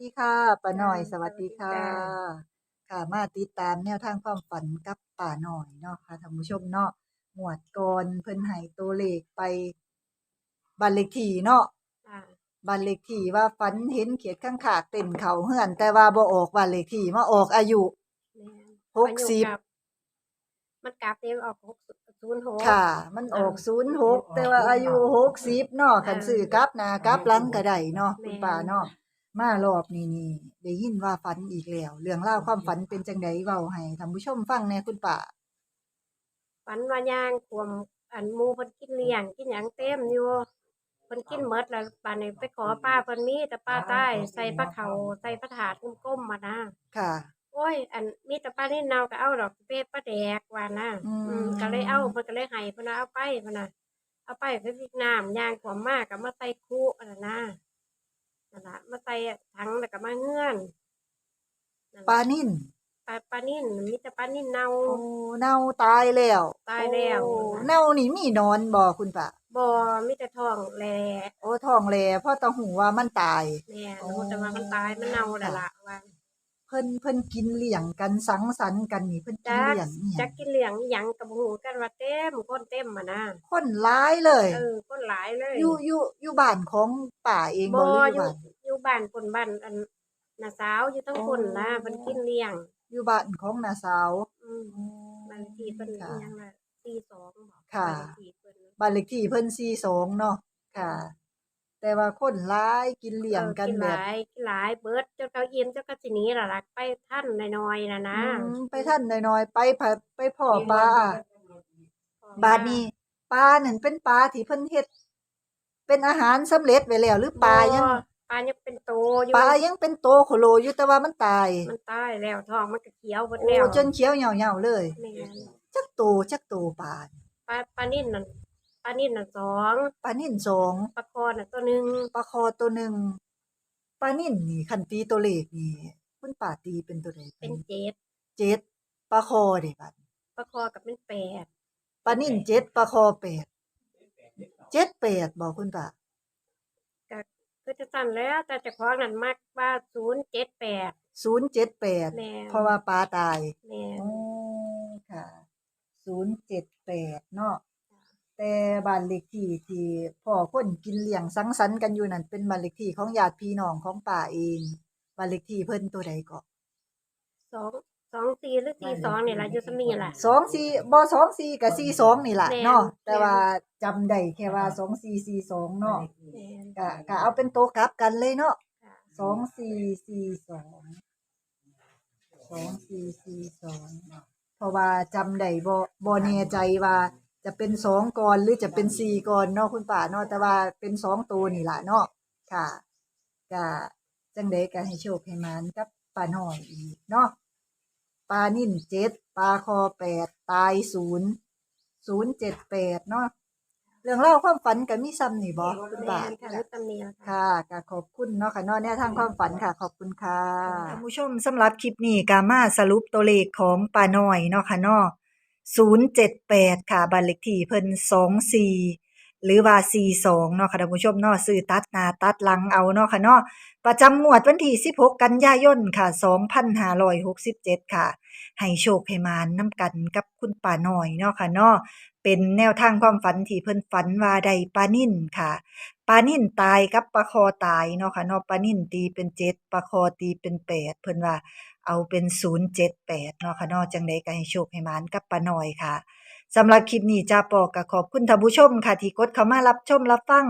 ดีค่ะป้าน้อยสจ้าวัสดีค่ะสวัสดีจ้าค่ะมาติดตามแนวทางความฝันกับป้าน้อยเนาะค่ะท่านผู้ชมเนาะหมวดก่อนเพิ่นให้ตัวเลขไปบ้านเลขที่เนาะจ้าบ้านเลขที่ว่าฝันเห็นเขียดข้างขากเต็นเขาเฮือน แต่ว่าบ่ออกบ้านเลขที่มาออกอายุ แม่นหกสิบอายุกับมันกลับเองออกหกศูนย์หก ค่ะ มันออก06แต่ว่าอายุ60เนาะคันซื้อกลับหน้ากลับหลังก็ได้เนาะคุณป้าเนาะ มารอบนี้นี่ได้ยินว่าฝันอีกแล้ว เรื่องราวความฝันเป็นจังไดเว้าให้ท่านผู้ชมฟังแหน่คุณป้าฝันว่าย่างขวมอันหมูเพิ่นกินเลี้ยงกินหยังเต็มอยู่เพิ่นกินหมดแล้วป่านนี้ไปขอป้าเพิ่นมีแต่ป้าใต้ใส่ปลาเขาใส่ปลาถาดก้มๆมานะค่ะ โอ้ย อันมีแต่ปลานี่เนาก็เอาดอกเป็ดปลาแดกว่านะอืม อืมก็เลยเอาเพิ่นก็เลยให้เพิ่นว่าเอาไปเพิ่นน่ะเอาไปไปวิกน้ำย่างขวมมากก็มาใส่คุอันนั้นนะ นั่นล่ะมาใส่ถังแล้วก็มาเฮือนนั่นปลาล่ะนิ่นปลาปลานิ่นมีแต่ปลานิ่นเน่า โอ้เน่าตายแล้วตายแล้ว โอ้เน่านี่มีนอนบ่คุณป้าบ่มีแต่ท้องแลโอ้ท้องแลเพราะตาหูว่ามันตาย แม่โอ้ รู้แต่ว่ามันตายมันเน่าแล้วล่ะว่า เพิ่นเพิ่นกินเลี้ยงกันสังสรรค์กันนี่เพิ่นกินจักเลี้ยงอีหจัยักงกินเหลืองอิหยังกับหูกันว่าเต็มคนเต็มอะนะคนร้ายเลยเออคนหลายเลยอยู่อยู่อยู่บ้านของป่าเองบ่บ่หรือออยู่ยู่บ้านอยู่บ้านคนบ้านอันน้าสาวอยู่ทั้งคนนะอ๋อเพิ่นกินเลี้ยง อยู่บ้านของน้าสาวอืมบ้านเลขที่เพิ่นอิค่ะหยังล่ะ42บ่ค่ะบ้านเลขที่เพิ่นบ้านเลขที่เพิ่น42เนาะค่ะ แต่ว่าคนร้ายกินเลี้ยงกันออแบหบลายกินหลายเบิดจนเขาอิ่มจนเขาสิหนีล่ะล่ะไปท่านน้อยๆน่ะนะอืมไปท่านน้อยๆไปพะไปพ่อปลาบาดนี้ปลานั่นเป็นปลาที่เพิ่นเฮ็ด เป็นอาหารสำเร็จไว้แล้วหรือปลายังบ่ปลายังเป็นโตอยู่ปลายังเป็นโตโคโลอยู่แต่ว่ามันตายมันตายแล้วท้องมันก็เขียวหมดโอ้แล้วจนเขียวเหี่ยวๆเลย แม่นจักโตจักโตปลาปลาปลานิ่นนั่นปลานิ่นน่ะสองปลานิ่นสองปลาคอน่ะตัวหนึงปลาคอตัวหนึ่งปลานิ่นนี่คันตีตัวเลขนี่คุณป้าตีเป็นตัวใดเป็นเจ็ดเจ็ดปลาคอเด้บัดปลาคอกับเป็นแปดปลานิ่นเจ็ดปลาคอแปดเจ็ดแปดบอกคุณป้าก็คือจะสั่นแล้วแต่เจ้าของนั่นมักว่าศูนย์เจ็ดแปดศูนย์เจ็ดแปดแม่นเพราะว่าปลาตายแม่นโอ้ค่ะศูนย์เจ็ดแปดเนาะ แต่บ้านเลขที่ที่พ่อคนกินเลี้ยงสังสรรค์กันอยู่นั่นเป็นบ้านเลขที่ของญาติพี่น้องของป่าเองบ้านเลขที่เพิ่นตัวใดก็สองสองสี่หรือสี่สองนี่ล่ะอยู่สมีล่ะสองสี่บ่สองสี่กับสี่สองนี่ล่ะแม่นเนาะแต่แม่นว่าจำได้แค่ว่าสองสี่สี่สองเนาะแม่นก็ก็เอาเป็นโตวกลับกันเลยเนาะค่ะสองสี่สี่สองสองสี่สี่สองเพราะว่าจำได้บ่บ่แน่ใจว่า จะเป็นสองก่อนหรือจะเป็นสี่ก่อนเนาะคุณป่าเนาะแต่ว่าเป็นสองตัวนี่ล่ะเนาะค่ะก็จังไดก็ให้โชคให้หมานกับป้าน้อยอีกเนาะปลานิ่นเจ็ดปลาคอแปดตายศูนย์ศูนย์เจ็ดแปดเนาะเรื่องเล่าวความฝันก็มีซ้ำนี่บ่คุณแม่ป่านค่ะอยู่สมีล่ะค่ะค่ะก็ขอบคุณเนาะค่ะเนาะแนวทางความฝันค่ะ ขอบคุณค่ะท่านผู้ชมสำหรับคลิปนี้ก็มาสรุปตัวเลขของป้าน้อยเนาะค่ะเนาะ 078 ค่ะบ้านเลขที่เพิ่น24 หรือว่า 42 เนาะค่ะท่านผู้ชมเนาะซื้อตัดหน้าตัดหลังเอาเนาะค่ะเนาะประจำงวดวันที่ 16 กันยายนค่ะ 2567 ค่ะ ให้โชคให้มานนำกันกับคุณป้าน้อยเนาะค่ะเนาะเป็นแนวทางความฝันที่เพิ่นฝันว่าได้ปลานิ่นค่ะปลานิ่นตายกับปลาคอตายเนาะค่ะเนาะปลานิ่นตีเป็นเจ็ดปลาคอตีเป็นแปดเพิ่นว่า เอาเป็นศูนย์เจ็ดแปดเนาะค่ะเนาะจังใดก็ให้โชคให้หมานกับป้าน้อยค่ะสำหรับคลิปนี้จ้าปอก็ขอบคุณท่านผู้ชมค่ะ ที่กดเข้ามารับชมรับฟัง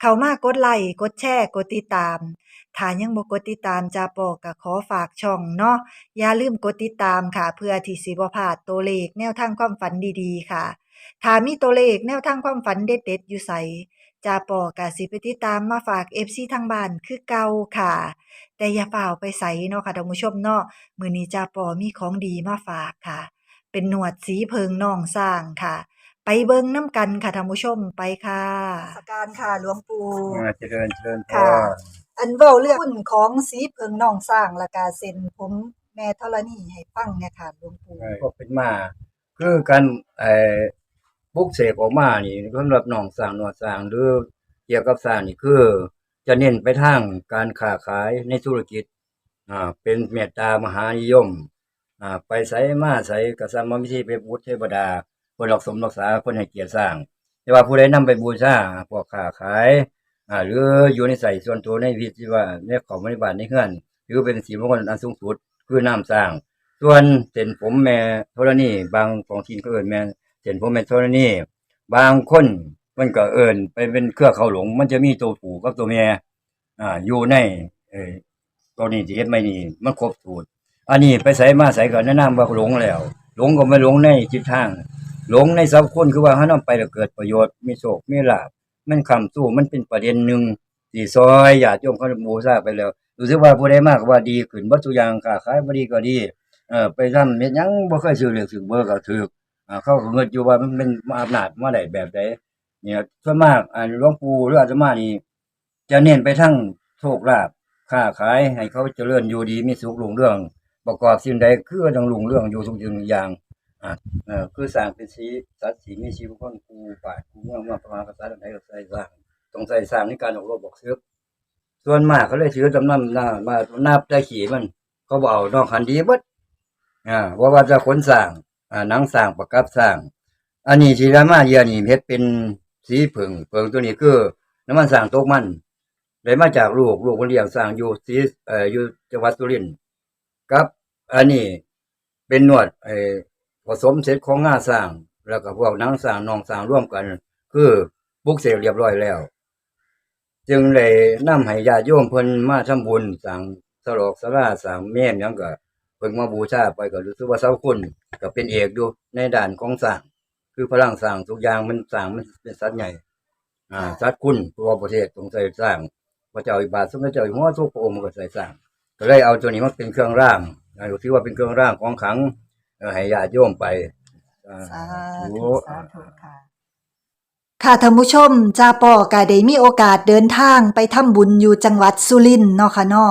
เข้ามากดไลค์กดแชร์ กดติดตามถ้ายังบ่กดติดตามจ้าปอก็ขอฝากช่องเนาะอย่าลืมกดติดตามค่ะ เพื่อที่สิบ่พลาดตัวเลขแนวทางความฝันดีๆ ค่ะถ้ามีตัวเลขแนวทางความฝันเด็ดๆอยู่ไส จาปอกะสิไปติดตามมาฝาก FC ทางบ้านคือเก่าค่ะ แต่อย่าเฝ้าวไปใส่เนาะค่ะท่านผู้ชมเนาะมื้อนี้จาปอมีของดีมาฝากค่ะ เป็นหนวดสีเพิงน่องสร้างค่ะ ไปเบิ่งน้ำกันค่ะท่านผู้ชมไปค่ะสการค่ะหลวงปู่ อ่าเจริญเจริญพค่ะรอันเว้าเรื่องหุ้นของสีเพิงน่องสร้างและกาเซ็นผมแม่ธรณีให้ฟังเนี่ยค่ะหลวงปู่ ก็เป็นมา คือการไอ้ ปลุกเสกออกมานี่สำหรับหนองสร้างหนวดสร้างหรือเกี่ยวกับสร้างนี่คือ จะเน้นไปทางการค้าขายในธุรกิจอ่าเป็นเมตตามหานิยมอ่าไปไสมาไสก็สร้างมาวิธีไปบูชเทวดาเพิ่นรักสมรักษาเพิ่นให้เกียรติสร้าง แต่ว่าผู้ใดนำไปบูชาพวกค้าขายอ่าหรืออยู่ในใส่ส่วนตัวในวิธีว่าในของบริบาลในเฮือนหรือเป็นสีมงคลอันสูงสุดคือน้ำสร้าง ส่วนเส้นผมแม่ธรณีบางของทีนก็เอิ้นแม่ เส้นผมแม่ธรณีบางคนมันก็เอิ้นไปเป็นเครือเขาหลง มันจะมีตัวผูกับตัวแม่อ่าอยู่ในเออตัวนี้ที่เฮ็ดไม่นี่มันครบสูตรอันนี้ไปใส่มาใส่ก็แนะนำว่าหลงแล้ว หลงก็ไม่หลงในจิตทาง หลงในสัพคนคือว่าถ้านำไปแล้วเกิดประโยชน์มีโชคมีลาภมันคำสู้มันเป็นประเด็นหนึ่งที่ซอยญาติโยมเขาบูชาไปแล้วรู้สึกว่าผู้ใดมากว่าดีขึ้นบ่ทุอย่างค้าขายบ่ดีก็ดีเออไปทำเม็ดยังบ่เคยซื้อเลือกซื้อเบอร์ก็ถูก อ่าเขาก็เงินอยู่ว่ามันเป็นอำนาจมาได้แบบใดเนี่ยส่วนมากอ่าหลวงปู่หรืออาตมานี่จะเน้นไปทั้งโชคลาภค้าขายให้เขาเจริญอยู่ดีมีสุขรุ่งเรื่อง ประกอบสิ่งใดคือต้องรุ่งเรื่องอยู่ทุกสิ่งทุกอย่างอ่าเออคือสร้างเป็นสีสัตว์สีมีชีวิตคนกูป่ากูเมืองว่าประมาณกษัตริย์ใดก็ใส่สร้างต้องใส่สร้างในการออกรบบอกซึกส่วนมากเขาเลยถือจำนำหน้ามานับได้ขี่มัน เขาบอกเอานอกคันดีเบิดอ่าว่าว่าจะขนสร้าง อ่าหนังสร้างประกับสร้าง อันนี้ที่รามาเยียนี่เฮ็ดเป็นสีผึ่งผึ่งตัวนี้คือน้ำมันสร้างตกมันได้มาจากลูกลูกคนเลี้ยงสร้างอยู่สีเอ่ออยู่จังหวัดสุรินทร์ครับ อันนี้เป็นนวดไอ้ผสมเสร็จของง่าสร้าง แล้วก็พวกนังสร้างนองสร้างร่วมกัน คือปลุกเสกเรียบร้อยแล้ว จึงเลยนำให้ญาติโยมเพิ่นมาทำบุญสร้างสลอกสลาสร้างแม่นยังก็ เพิ่งมาบูชาไปก็รู้สึกว่าเสาคุณก็เป็นเอกอยู่ในด้านของสร้างคือพลังสร้างทุกอย่างมันสร้างมันเป็นสัตว์ใหญ่ อ่าสัตว์คุณตัวประเทศต้องใส่สร้างพระเจ้าอิบาทสมเด็จเจ้าอยู่หัวทุกพระองค์มันก็ใส่สร้าง ก็เลยเอาตัวนี้มาเป็นเครื่องร่างอ่าถือว่าเป็นเครื่องร่างของขลังเอ่อให้ญาติโยมไปอ่าสาธุธุสาธุค่ะค่ะท่านผู้ชมจาปอก็ได้มีโอกาสเดินทางไปทำบุญอยู่จังหวัดสุรินทร์เนาะค่ะเนาะ